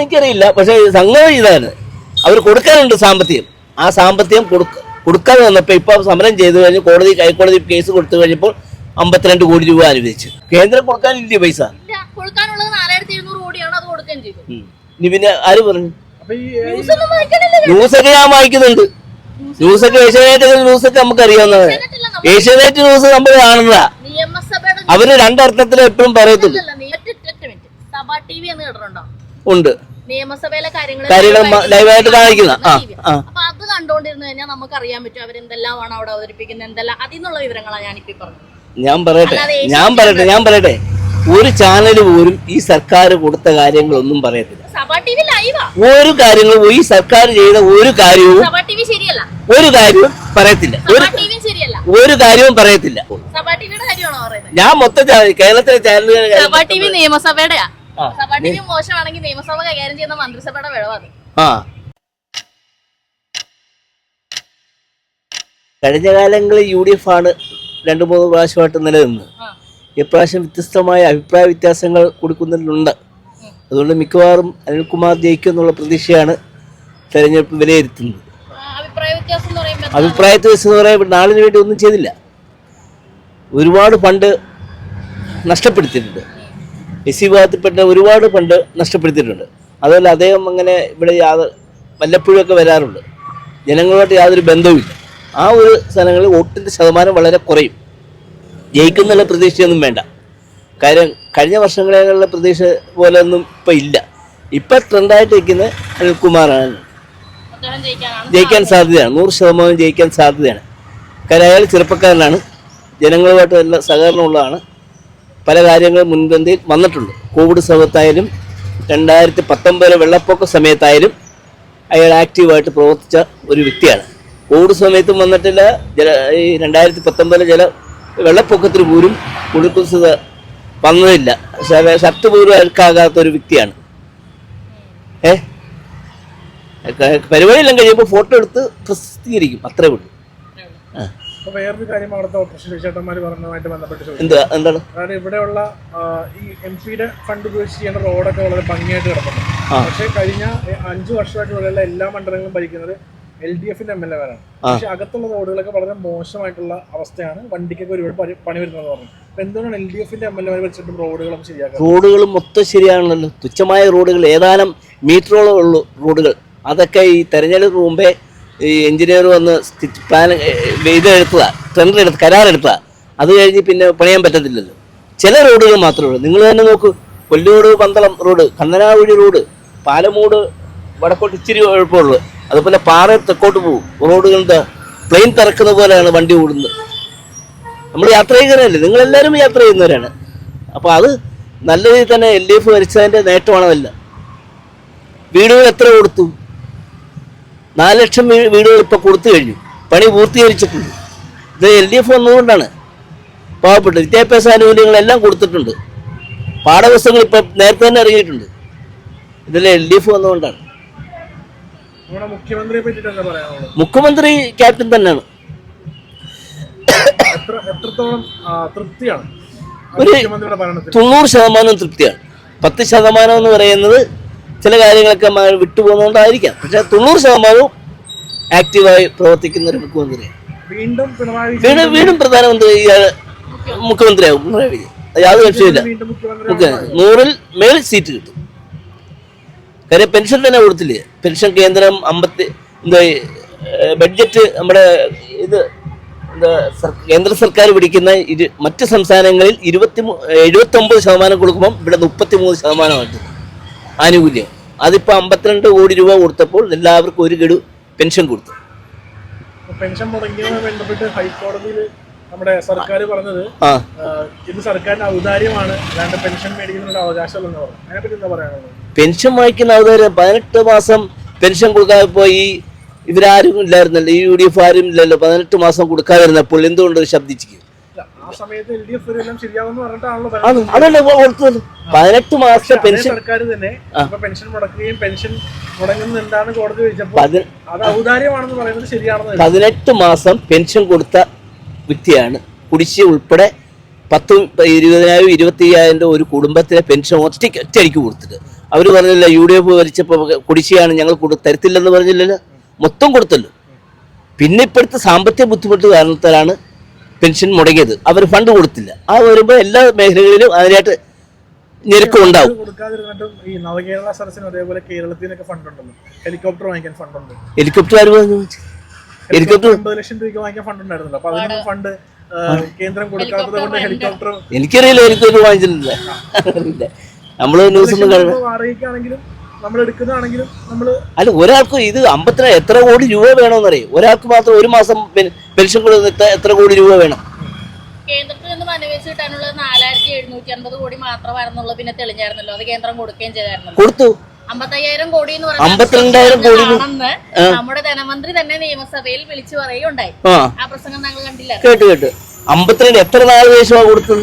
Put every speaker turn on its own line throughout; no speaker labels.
എനിക്കറിയില്ല. പക്ഷേ സംഗതി ഇതാണ്. അവർ കൊടുക്കാനുണ്ട് സാമ്പത്തികം. ആ സാമ്പത്തികം കൊടുക്ക കൊടുക്കാതെ വന്നപ്പോൾ ഇപ്പോൾ സമരം ചെയ്തു കഴിഞ്ഞ് കോടതി ഹൈക്കോടതി കേസ് കൊടുത്തു കഴിഞ്ഞപ്പോൾ അമ്പത്തിരണ്ട് കോടി രൂപ അനുവദിച്ചു. കേന്ദ്രം കൊടുക്കാനില്ല പൈസ. ഇനി പിന്നെ ആര് പറഞ്ഞു?
അപ്പൊ ഈ
ന്യൂസ് ഒന്നും വായിക്കാനില്ല
ന്യൂസൊക്കെ ഞാൻ വായിക്കുന്നുണ്ട്. ന്യൂസൊക്കെ ഏഷ്യാനെറ്റ് ന്യൂസൊക്കെ നമുക്ക് അറിയാവുന്നതാണ് ഏഷ്യാനെറ്റ് ന്യൂസ്. നമ്മൾ കാണുന്നതാ
നിയമസഭയുടെ
അവർ രണ്ടർത്ഥത്തിൽ എപ്പോഴും
പറയത്തില്ല
ഉണ്ട്.
നിയമസഭയിലെ കാര്യങ്ങൾ
ലൈവായിട്ട് കാണിക്കുന്ന
അപ്പൊ അത് കണ്ടോണ്ടിരുന്നു കഴിഞ്ഞാൽ നമുക്ക് അറിയാൻ പറ്റും അവരെന്തെല്ലാമാണ് അവിടെ അവതരിപ്പിക്കുന്നത് എന്തെല്ലാം അതിൽ നിന്നുള്ള വിവരങ്ങളാണ് ഞാനിപ്പോ പറഞ്ഞത്.
ഞാൻ പറയട്ടെ ഞാൻ പറയട്ടെ ഞാൻ പറയട്ടെ. ഒരു ചാനൽ പോലും ഈ സർക്കാർ കൊടുത്ത കാര്യങ്ങളൊന്നും പറയത്തില്ല. ഒരു കാര്യങ്ങളും ഈ സർക്കാർ ചെയ്ത ഒരു കാര്യവും ഒരു കാര്യവും പറയത്തില്ല. ഒരു കാര്യവും പറയത്തില്ല. ഞാൻ മൊത്തം കേരളത്തിലെ ചാനലുകൾ
സഭ സഭ മോശമാണെങ്കിൽ നിയമസഭ കൈകാര്യം ചെയ്യുന്ന മന്ത്രിസഭയുടെ വിളവാണ്.
ആ. കഴിഞ്ഞ കാലങ്ങളിൽ യു ഡി എഫ് ആണ് രണ്ടു മൂന്ന് പ്രാവശ്യമായിട്ട് നിലനിന്നത്. ഇപ്രാവശ്യം വ്യത്യസ്തമായ അഭിപ്രായ വ്യത്യാസങ്ങൾ കൊടുക്കുന്നതിലുണ്ട്. അതുകൊണ്ട് മിക്കവാറും അനിൽകുമാർ ജയിക്കും എന്നുള്ള പ്രതീക്ഷയാണ് തെരഞ്ഞെടുപ്പ് വിലയിരുത്തുന്നത്.
അഭിപ്രായ വ്യത്യാസം എന്ന് പറയുമ്പോൾ
നാളിന് വേണ്ടി ഒന്നും ചെയ്തില്ല. ഒരുപാട് ഫണ്ട് നഷ്ടപ്പെടുത്തിയിട്ടുണ്ട്. എസ് സി വിഭാഗത്തിൽപ്പെട്ട ഒരുപാട് ഫണ്ട് നഷ്ടപ്പെടുത്തിയിട്ടുണ്ട്. അതുപോലെ അദ്ദേഹം അങ്ങനെ ഇവിടെ യാതൊ വല്ലപ്പോഴൊക്കെ വരാറുണ്ട്. ജനങ്ങളുമായിട്ട് യാതൊരു ബന്ധവുമില്ല. ആ ഒരു സ്ഥലങ്ങളിൽ വോട്ടിന്റെ ശതമാനം വളരെ കുറയും. ജയിക്കുന്നുള്ള പ്രതീക്ഷയൊന്നും വേണ്ട. കാര്യം കഴിഞ്ഞ വർഷങ്ങളിലുള്ള പ്രതീക്ഷ പോലെ ഒന്നും ഇപ്പം ഇല്ല. ഇപ്പം ട്രെൻഡായിട്ട് നിൽക്കുന്നത് അനിൽകുമാറാണ് ജയിക്കാൻ സാധ്യതയാണ്. നൂറ് ശതമാനം ജയിക്കാൻ സാധ്യതയാണ്. കാര്യം അയാൾ ചെറുപ്പക്കാരനാണ്. ജനങ്ങളുമായിട്ട് നല്ല സഹകരണമുള്ളതാണ്. പല കാര്യങ്ങളും മുൻപന്തിയിൽ വന്നിട്ടുണ്ട്. കോവിഡ് സമയത്തായാലും രണ്ടായിരത്തി പത്തൊമ്പതിലെ വെള്ളപ്പൊക്ക സമയത്തായാലും അയാൾ ആക്റ്റീവായിട്ട് പ്രവർത്തിച്ച ഒരു വ്യക്തിയാണ്. കോവിഡ് സമയത്തും വന്നിട്ടില്ല. ജല ഈ രണ്ടായിരത്തി പത്തൊമ്പതിലെ ജല വെള്ളപ്പൊക്കത്തിന് പോലും കുടിക്കുസത വന്നതില്ല. ഷർട്ട് പോലും അഴുക്കാകാത്ത ഒരു വ്യക്തിയാണ്. ഏ? പരിപാടിയെല്ലാം കഴിയുമ്പോൾ ഫോട്ടോ എടുത്ത് പ്രസിദ്ധീകരിക്കും. അത്രേ ഉള്ളൂ. ആ.
അപ്പൊ വേറൊരു കാര്യം അവിടുത്തെ ഓപ്പറേഷൻ ചേട്ടന്മാർ പറഞ്ഞതുമായിട്ട് ബന്ധപ്പെട്ട്
എന്താ എന്താണ്?
കാരണം ഇവിടെയുള്ള ഈ എം പിയുടെ ഫണ്ട് ഉപയോഗിച്ച് ചെയ്യുന്ന റോഡൊക്കെ വളരെ ഭംഗിയായിട്ട്
കിടക്കുന്നു
പക്ഷേ കഴിഞ്ഞ അഞ്ചു വർഷമായിട്ട് ഇവിടെയുള്ള എല്ലാ മണ്ഡലങ്ങളും ഭരിക്കുന്നത് എൽ ഡി എഫിന്റെ എം എൽ എമാരാണ്. പക്ഷെ അകത്തുള്ള റോഡുകളൊക്കെ വളരെ മോശമായിട്ടുള്ള അവസ്ഥയാണ് വണ്ടിക്കൊക്കെ ഒരുപാട് പണി വരുന്നതെന്ന് പറഞ്ഞു. എന്തുകൊണ്ടാണ് എൽ ഡി എഫിന്റെ എം എൽ എമാർ വെച്ചിട്ടും റോഡുകളും ശരിയാക്കുക
റോഡുകൾ മൊത്തം ശരിയാണല്ലോ. തുച്ഛമായ റോഡുകൾ ഏതാനും മീറ്ററോളം ഉള്ളു റോഡുകൾ. അതൊക്കെ ഈ തെരഞ്ഞെടുപ്പ് മുമ്പേ ഈ എഞ്ചിനീയർ വന്ന് സ്റ്റിച്ച് പ്ലാൻ ഇത് എടുത്തതാ ടെൻഡർ എടുത്ത് കരാറെടുത്തതാ. അത് കഴിഞ്ഞ് പിന്നെ പണിയാൻ പറ്റത്തില്ലല്ലോ. ചില റോഡുകൾ മാത്രമേ ഉള്ളൂ. നിങ്ങൾ തന്നെ നോക്ക് കൊല്ലൂട് പന്തളം റോഡ് കന്നനാവഴി റോഡ് പാലമൂട് വടക്കോട്ട് ഇച്ചിരി കുഴപ്പമുള്ളൂ അതുപോലെ പാറ തെക്കോട്ട് പോകും. റോഡുകളുടെ പ്ലെയിൻ തിറക്കുന്ന പോലെയാണ് വണ്ടി ഓടുന്നത്. നമ്മൾ യാത്ര ചെയ്യുന്നവരല്ലേ നിങ്ങളെല്ലാവരും യാത്ര ചെയ്യുന്നവരാണ്. അപ്പോൾ അത് നല്ല രീതിയിൽ തന്നെ എൽ ഡി എഫ് വരച്ചതിന്റെ നേട്ടമാണ് വീടുകൾ എത്ര കൊടുത്തു? നാല് ലക്ഷം വീടുകൾ ഇപ്പോൾ കൊടുത്തു കഴിഞ്ഞു. പണി പൂർത്തീകരിച്ചിട്ടുണ്ട്. ഇത് എൽ ഡി എഫ് വന്നതുകൊണ്ടാണ് പാവപ്പെട്ട വിദ്യാഭ്യാസ ആനുകൂല്യങ്ങളെല്ലാം കൊടുത്തിട്ടുണ്ട്. പാഠപുസ്തകങ്ങൾ ഇപ്പം നേരത്തെ തന്നെ ഇറങ്ങിയിട്ടുണ്ട്. ഇതെല്ലാം എൽ ഡി എഫ് വന്നതുകൊണ്ടാണ് മുഖ്യമന്ത്രി ക്യാപ്റ്റൻ തന്നെയാണ്. ഒരു- തൊണ്ണൂറ് ശതമാനം തൃപ്തിയാണ്. പത്ത് ശതമാനം എന്ന് പറയുന്നത് ചില കാര്യങ്ങളൊക്കെ വിട്ടുപോകുന്നതുകൊണ്ടായിരിക്കാം. പക്ഷെ തൊണ്ണൂറ് ശതമാനവും ആക്റ്റീവായി പ്രവർത്തിക്കുന്ന ഒരു മുഖ്യമന്ത്രിയാണ്.
വീണ്ടും
വീണ്ടും വീണ്ടും പ്രധാനമന്ത്രി ഇയാൾ മുഖ്യമന്ത്രിയാവും പിണറായി വിജയൻ. യാതൊരു ലക്ഷ്യമില്ല നൂറിൽ മേൽ സീറ്റ് കിട്ടും. കാര്യം പെൻഷൻ തന്നെ കൊടുത്തില്ലേ? പെൻഷൻ കേന്ദ്രം അമ്പത്തി എന്താ ബഡ്ജറ്റ് നമ്മുടെ ഇത് എന്താ കേന്ദ്ര സർക്കാർ പിടിക്കുന്ന ഇരു മറ്റ് സംസ്ഥാനങ്ങളിൽ ഇരുപത്തി എഴുപത്തി ഒമ്പത് ശതമാനം കൊടുക്കുമ്പം ഇവിടെ മുപ്പത്തി മൂന്ന് ശതമാനമായിട്ട്. ആനുകൂല്യം. അതിപ്പോൾ അമ്പത്തിരണ്ട് കോടി രൂപ കൊടുത്തപ്പോൾ എല്ലാവർക്കും ഒരു ഗഡു പെൻഷൻ കൊടുത്തു.
പെൻഷൻ മുടങ്ങിയതുമായി ബന്ധപ്പെട്ട് ഹൈക്കോടതിയിൽ നമ്മുടെ സർക്കാർ പറഞ്ഞത് ഇത് സർക്കാരിന്റെ ഔദാര്യമാണ് അല്ലാണ്ട് പെൻഷൻ മേടിക്കുന്നതിനുള്ള അവകാശമല്ലെന്ന് പറഞ്ഞു. അതിനെപ്പറ്റി എന്താ പറയാനുള്ളത്?
പെൻഷൻ വാങ്ങിക്കുന്ന ഔദാര്യം പതിനെട്ട് മാസം പെൻഷൻ കൊടുക്കാതെ പോയി ഇവരാരും ഇല്ലായിരുന്നല്ലോ ഈ യു ഡി എഫ് ആരും ഇല്ലല്ലോ പതിനെട്ട് മാസം കൊടുക്കാതിരുന്നപ്പോൾ എന്തുകൊണ്ട് ശബ്ദിച്ചിരിക്കും അതല്ലേ പതിനെട്ട് മാസത്തെ പെൻഷൻ
സർക്കാർ തന്നെ മുടക്കുകയും കോടതി ചോദിച്ചപ്പോൾ.
പതിനെട്ട് മാസം പെൻഷൻ കൊടുത്ത വ്യക്തിയാണ്. കുടിശ്ശിക ഉൾപ്പെടെ പത്ത് ഇരുപതിനായിരം ഇരുപത്തി അയ്യായിരം രൂപ ഒരു കുടുംബത്തിലെ പെൻഷൻ ഒറ്റയ്ക്ക് ഒറ്റയ്ക്ക് കൊടുത്തിട്ട്. അവർ പറഞ്ഞില്ല യു ഡി എഫ് ഭരിച്ചപ്പോൾ കുടിശ്ശിയാണ് ഞങ്ങൾ കൊടു തരത്തില്ലെന്ന് പറഞ്ഞില്ലല്ലോ? മൊത്തം കൊടുത്തല്ലോ. പിന്നെ ഇപ്പോഴത്തെ സാമ്പത്തിക ബുദ്ധിമുട്ട് കാരണത്താലാണ് പെൻഷൻ മുടങ്ങിയത്. അവർ ഫണ്ട് കൊടുത്തില്ല. ആ വരുമ്പോൾ എല്ലാ മേഖലകളിലും അതിനായിട്ട് ഞെരുക്കം ഉണ്ടാവും.
ഈ നവകേരള സദസ്സിനും അതേപോലെ കേരളത്തിനൊക്കെ ഫണ്ട് ഉണ്ടല്ലോ ഹെലികോപ്റ്റർ വാങ്ങിക്കാൻ ഫണ്ട് ഉണ്ട്
ഹെലികോപ്റ്റർ ആര് പറഞ്ഞു ഹെലികോപ്റ്റർ
അമ്പത് ലക്ഷം രൂപയ്ക്ക് വാങ്ങിക്കാൻ ഫണ്ട് ഉണ്ടായിരുന്നല്ലോ അപ്പൊ ഫണ്ട് കേന്ദ്രം കൊടുക്കാത്തത് കൊണ്ട് ഹെലികോപ്റ്റർ
എനിക്കറിയില്ല ഹെലികോപ്റ്റർ വാങ്ങിച്ചിട്ടില്ല. നമ്മൾ നമ്മൾ ന്യൂസ് ഒന്നും
വാടകയ്ക്കാണെങ്കിലും നമ്മൾ എടുക്കുന്നതാണെങ്കിലും നമ്മൾ
അല്ല ഒരാൾക്ക് ഇത് അമ്പത്തിന് എത്ര കോടി രൂപ വേണമെന്നറിയും ഒരാൾക്ക് മാത്രം ഒരു മാസം പെൻഷൻ കൊടുക്കുന്ന എത്ര- എത്ര കോടി രൂപ വേണം?
കേന്ദ്രത്തിൽ നിന്ന് അനുവദിച്ച് കിട്ടാനുള്ളത് നാലായിരത്തി എഴുന്നൂറ്റി അൻപത് കോടി മാത്രമായിരുന്നുള്ളൂ പിന്നെ തെളിഞ്ഞായിരുന്നല്ലോ. അത് കേന്ദ്രം കൊടുക്കുകയും
കൊടുത്തു.
അമ്പത്തയ്യായിരം കോടി എന്ന്
അമ്പത്തിരണ്ടായിരം കോടി രൂപ.
നമ്മുടെ ധനമന്ത്രി തന്നെ നിയമസഭയിൽ വിളിച്ചു പറയുകയുണ്ടായി.
ആ.
പ്രസംഗം താങ്കൾ കണ്ടില്ല?
കേട്ടു കേട്ടു. അമ്പത്തിരണ്ട് എത്ര നാല് ദേശമാണ് കൊടുത്തത്?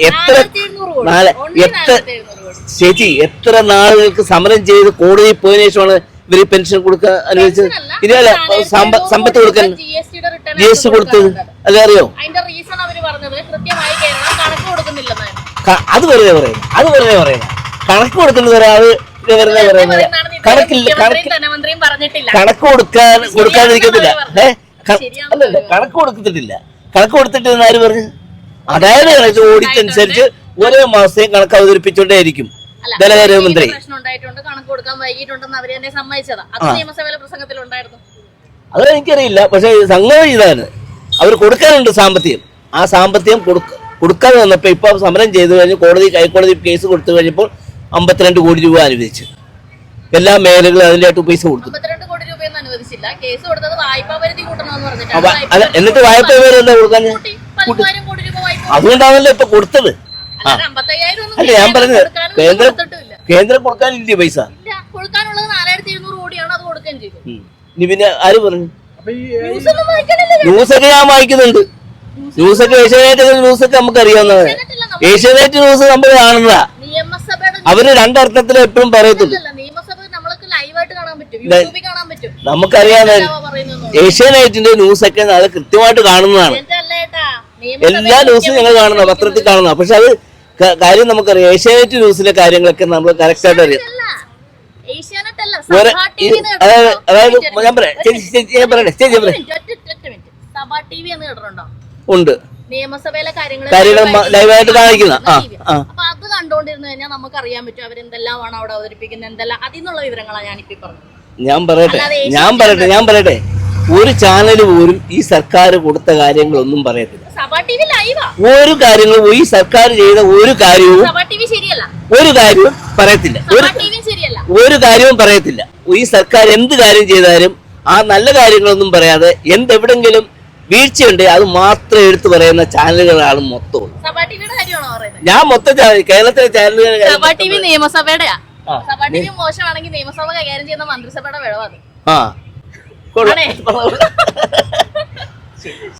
എത്ര നാല്- എത്ര- ചേച്ചി എത്ര നാളുകൾക്ക് സമരം ചെയ്ത് കോടതിയിൽ പോയതിനു ശേഷമാണ് ഇവർ പെൻഷൻ കൊടുക്കാൻ അനുവദിച്ചത്? ഇനിയല്ല സമ്പത്ത്
കോടി
കൊടുക്കാൻ ജി എസ്
ടി
കൊടുത്തത്. അല്ലെ അറിയോ? അത് വെറുതെ പറയുന്നത് അത് വെറുതെ പറയുന്നത് കണക്ക് കൊടുക്കുന്നത് ഒരാൾ വെറുതെ പറയുന്നത് കണക്കില്ല കണക്ക് കണക്ക് കൊടുക്കാൻ കൊടുക്കാതിരിക്കത്തില്ല.
ശരിയാണെന്നാണ്
ഏ? അല്ലല്ല കണക്ക് കൊടുത്തിട്ടില്ല കണക്ക് കൊടുത്തിട്ട് ആര് പറഞ്ഞു? അതായത് ഓഡിറ്റ് ഓടിച്ചനുസരിച്ച് ഓരോ മാസത്തെയും കണക്ക് അവതരിപ്പിച്ചുകൊണ്ടേയിരിക്കും
ധനകാര്യമന്ത്രി. അത്
എനിക്കറിയില്ല. പക്ഷെ സംഗതി ഇതാണ്. അവർ കൊടുക്കാനുണ്ട് സാമ്പത്തികം. ആ സാമ്പത്തികം കൊടുക്ക കൊടുക്കാതെ വന്നപ്പോൾ ഇപ്പൊ സമരം ചെയ്തു കഴിഞ്ഞ് കോടതി ഹൈക്കോടതി കേസ് കൊടുത്തു കഴിഞ്ഞപ്പോൾ അമ്പത്തിരണ്ട് കോടി രൂപ അനുവദിച്ചു. എല്ലാ മേഖലകളും അതിന്റെയായിട്ട് പൈസ കൊടുത്തു. എന്നിട്ട് വായ്പ പേര് എന്താ കൊടുക്കാൻ അതുകൊണ്ടാണല്ലോ ഇപ്പൊ കൊടുത്തത്. അല്ല ഞാൻ പറഞ്ഞത് കേന്ദ്രം കേന്ദ്രം കൊടുക്കാനില്ലേ പൈസ?
കൊടുക്കാനുള്ളത് നാലായിരത്തി എഴുന്നൂറ് കോടിയാണ് അത് കൊടുക്കുകയും ചെയ്തു.
ഉം. ഇനി പിന്നെ ആര് പറഞ്ഞു?
അപ്പൊ ഈ
ന്യൂസ് ഒന്നും വായിക്കണില്ല
ന്യൂസൊക്കെ ഞാൻ വായിക്കുന്നുണ്ട്. ന്യൂസൊക്കെ ഏഷ്യാനെറ്റ് ന്യൂസൊക്കെ നമുക്ക് അറിയാവുന്നതാണ്. ഏഷ്യാനെറ്റ് ന്യൂസ് നമ്മൾ കാണുന്നതാ. അവർ രണ്ടർത്ഥത്തിൽ എപ്പോഴും പറയത്തുള്ളൂ.
അല്ല നിയമസഭ നമ്മൾക്ക് ലൈവായിട്ട് കാണാൻ പറ്റും യൂട്യൂബിൽ കാണാൻ പറ്റും.
നമുക്കറിയാവുന്ന ഏഷ്യാനെറ്റിന്റെ ന്യൂസൊക്കെ അത് കൃത്യമായിട്ട് കാണുന്നതാണ്. എല്ലാ ന്യൂസും ഞങ്ങൾ കാണുന്ന പത്രത്തിൽ കാണുന്ന പക്ഷെ അത് കാര്യം നമുക്കറിയാം ഏഷ്യാനെറ്റ് ന്യൂസിലെ കാര്യങ്ങളൊക്കെ നമ്മൾ കറക്റ്റ് ആയിട്ട് അറിയാം. അതായത് ഞാൻ പറയാം ചേച്ചി ഞാൻ പറയട്ടെ ചേച്ചി പറയാം ഉണ്ട്.
നിയമസഭയിലെ കാര്യങ്ങൾ
ലൈവായിട്ട് കാണിക്കുന്ന.
അപ്പൊ അത് കണ്ടോണ്ടിരുന്നു കഴിഞ്ഞാൽ നമുക്ക് അറിയാൻ പറ്റും അവരെന്തെല്ലാമാണ് അവിടെ അവതരിപ്പിക്കുന്നത് എന്തെല്ലാം അതിൽ നിന്നുള്ള വിവരങ്ങളാണ് ഞാനിപ്പോ ഈ പറഞ്ഞത്.
ഞാൻ പറയട്ടെ ഞാൻ പറയട്ടെ ഞാൻ പറയട്ടെ. ഒരു ചാനൽ പോലും ഈ സർക്കാർ കൊടുത്ത കാര്യങ്ങളൊന്നും പറയത്തില്ല. ഒരു കാര്യങ്ങളും ഈ സർക്കാർ ചെയ്ത ഒരു കാര്യവും ഒരു കാര്യവും പറയത്തില്ല. ഒരു കാര്യവും പറയത്തില്ല. ഈ സർക്കാർ എന്ത് കാര്യം ചെയ്താലും ആ നല്ല കാര്യങ്ങളൊന്നും പറയാതെ എന്തെവിടെങ്കിലും വീഴ്ചയുണ്ട് അത് മാത്രം എടുത്തു പറയുന്ന ചാനലുകളാണ് മൊത്തം. ഞാൻ മൊത്തം കേരളത്തിലെ ചാനലുകൾ
നിയമസഭയുടെ മോശമാണെങ്കിൽ നിയമസഭ കൈകാര്യം ചെയ്യുന്ന മന്ത്രിസഭയുടെ വിളവാണ്.
ആ. കൊള്ളാം.
ആണേ?